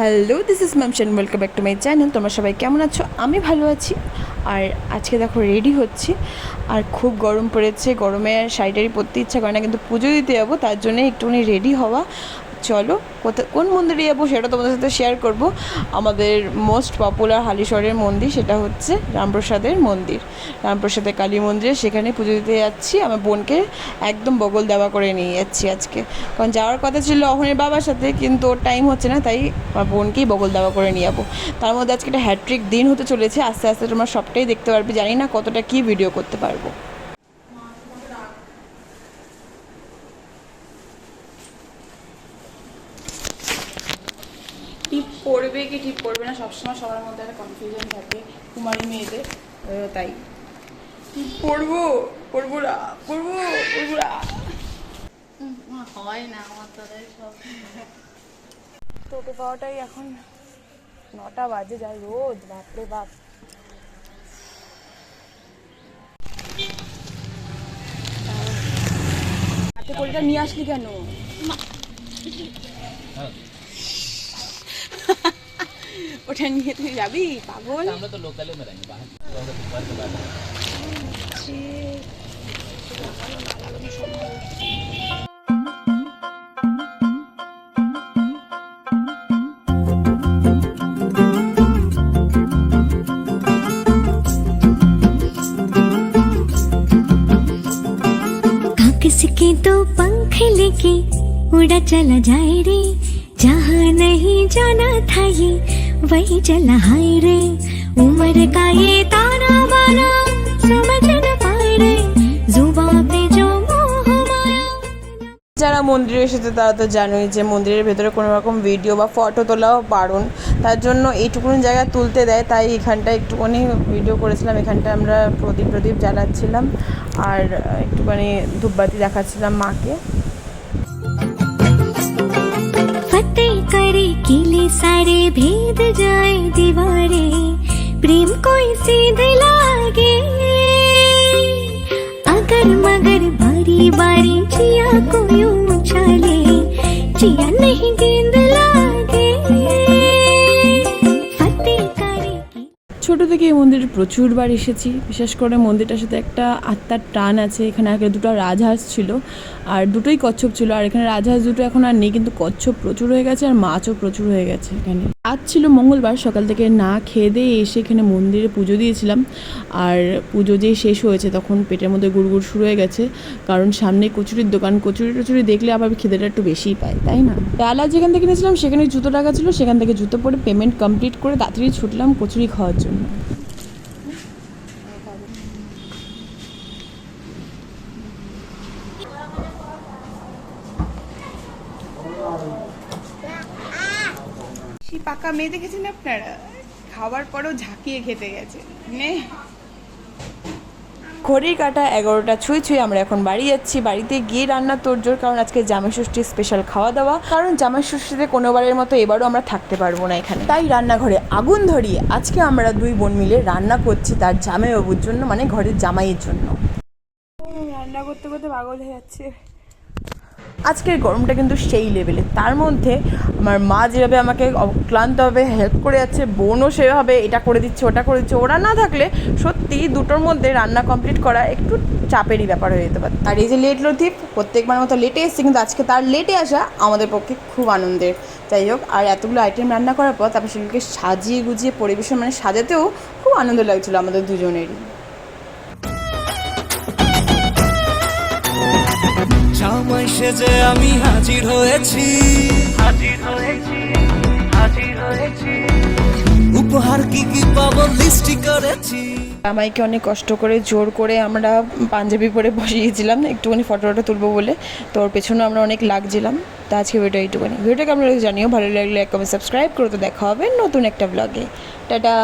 Hello this is ম্যামশন welcome back to my channel তোমরা সবাই কেমন আছো? আমি ভালো আছি। আর আজকে দেখো রেডি হচ্ছি। আর খুব গরম পড়েছে। গরমে শাড়ি টাড়ি পরতে ইচ্ছা করে না, কিন্তু পুজো দিতে যাব, তার জন্য একটুখানি রেডি হওয়া। চলো, কোথা, কোন মন্দিরে যাব সেটা তোমাদের সাথে শেয়ার করব। আমাদের মোস্ট পপুলার হালিশহরের মন্দির সেটা হচ্ছে রামপ্রসাদের মন্দির। রামপ্রসাদের কালী মন্দিরে সেখানে পুজো দিতে যাচ্ছি। আমার বোনকে একদম বগল দেওয়া করে নিয়ে যাচ্ছি আজকে। কারণ যাওয়ার কথা ছিল অহনের বাবার সাথে, কিন্তু ওর টাইম হচ্ছে না, তাই আমার বোনকেই বগল দেওয়া করে নিয়ে যাব। তার মধ্যে আজকে একটা হ্যাট্রিক দিন হতে চলেছে। আস্তে আস্তে তোমরা সবটাই দেখতে পারবে। জানি না কতটা কী ভিডিও করতে পারব। টিপ পড়বে কি টিপ পড়বে না সবসময় সবার মধ্যে একটা কনফিউশন থাকে কুমারী মেয়েদের তাই। টিপ পড়ব পড়ব না পড়ব পড়ব না। হয় না আমার তাদের সব। টোটো পাওয়াটাই এখন নটা বাজে যায় রোদ বাপরে বাপ। হাতে কড়িটা নিয়ে আসলি কেন? ওটা নিয়ে তুই যাবি পাগল हम लोग तो लोकल में रहेंगे बाहर तो हम लोग दोपहर के बाद आएंगे। काकस के तो पंख लेके उड़ा चला जाए रे जहाँ नहीं जाना था ये वही चला हाय रे उम्र का ये ताना बाना समझ न पाए रे जुबा पे जो मोह माया যারা মন্দিরে এসেছে তারা তো জানোই যে মন্দিরের ভেতরে কোনো রকম ভিডিও বা ফটো তোলাও বারণ তার জন্য এইটুকুনি জায়গা তুলতে দেয় তাই এখানটা একটুখানি ভিডিও করেছিলাম এখানটা আমরা প্রদীপ প্রদীপ জ্বালাচ্ছিলাম আর একটুখানি ধূপবাতি দেখাচ্ছিলাম মাকে फतेह करे किले सारे भेद जाए दीवारे। प्रेम कोई सीधे लागे अगर मगर बारी बारी चिया को यूँ उछाले, चिया नहीं गेंद ছোট থেকে এই মন্দিরে প্রচুরবার এসেছি। বিশেষ করে মন্দিরটার সাথে একটা আত্মার টান আছে। এখানে আগে দুটো রাজহাঁস ছিল, আর দুটোই কচ্ছপ ছিল। আর এখানে রাজহাঁস দুটো এখন আর নেই, কিন্তু কচ্ছপ প্রচুর হয়ে গেছে আর মাছও প্রচুর হয়ে গেছে এখানে। আজ ছিল মঙ্গলবার, সকাল থেকে না খেয়ে দিয়ে এসে এখানে মন্দিরে পুজো দিয়েছিলাম। আর পুজো যেই শেষ হয়েছে তখন পেটের মধ্যে গুড়গুড় শুরু হয়ে গেছে। কারণ সামনে কচুরির দোকান, কচুরি টচুরি দেখলে আবার খিদেটা একটু বেশিই পায়, তাই না? ডালা যেখান থেকে কিনেছিলাম সেখানে জুতো টাকা ছিল, সেখান থেকে জুতো পরে পেমেন্ট কমপ্লিট করে তাড়াতাড়ি ছুটলাম কচুরি খাওয়ার জন্য। পাকা মেয়ে দেখেছেন আপনারা? খাওয়ার পরেও ঝাঁকিয়ে খেতে গেছে নে। ঘড়ির কাটা এগারোটা ছুঁই ছুঁই আমরা এখন বাড়ি যাচ্ছি। বাড়িতে গিয়ে রান্না তোরজোর কারণ আজকে জামাই ষষ্ঠীর স্পেশাল খাওয়া দাওয়া কারণ জামাই ষষ্ঠীতে কোনোবারের মতো এবারও আমরা থাকতে পারব না এখানে। তাই রান্নাঘরে আগুন ধরিয়ে আজকে আমরা দুই বোন মিলে রান্না করছি তার জামাইবাবুর জন্য মানে ঘরের জামাইয়ের জন্য। রান্না করতে করতে পাগল হয়ে যাচ্ছে। আজকের গরমটা কিন্তু সেই লেভেলে তার মধ্যে আমার মা যেভাবে আমাকে অক্লান্তভাবে হেল্প করে যাচ্ছে, বোনও সেভাবে এটা করে দিচ্ছে, ওটা করে দিচ্ছে, ওরা না থাকলে সত্যি দুটোর মধ্যে রান্না কমপ্লিট করা একটু চাপেরই ব্যাপার হয়ে যেতে পারে। আর এই যে লেট লতিফ, প্রত্যেকবার মতো লেটে এসছে, কিন্তু আজকে তার লেটে আসা আমাদের পক্ষে খুব আনন্দের। যাই হোক, আর এতগুলো আইটেম রান্না করার পর তারপর সেগুলোকে সাজিয়ে গুজিয়ে পরিবেশন মানে সাজাতেও খুব আনন্দ লাগছিল আমাদের দুজনেরই। জামাই সেজে আমি হাজির হয়েছি। হাজির হয়েছি হাজির হয়েছি। উপহার কি কি পাবো লিস্টি করেছি। জামাইকে অনেক কষ্ট করে জোর করে আমরা পাঞ্জাবি পরে বসিয়েছিলাম একটুখানি ফটো ফটো তুলবো বলে। তো ওর পেছনে আমরা অনেক লাগছিলাম। তো আজকে ভিডিও এইটুখানি ভিডিওটা কেমন জানিও ভালো লাগলে এক কমেন্ট সাবস্ক্রাইব করে তো দেখা হবে নতুন একটা ব্লগে টাটা!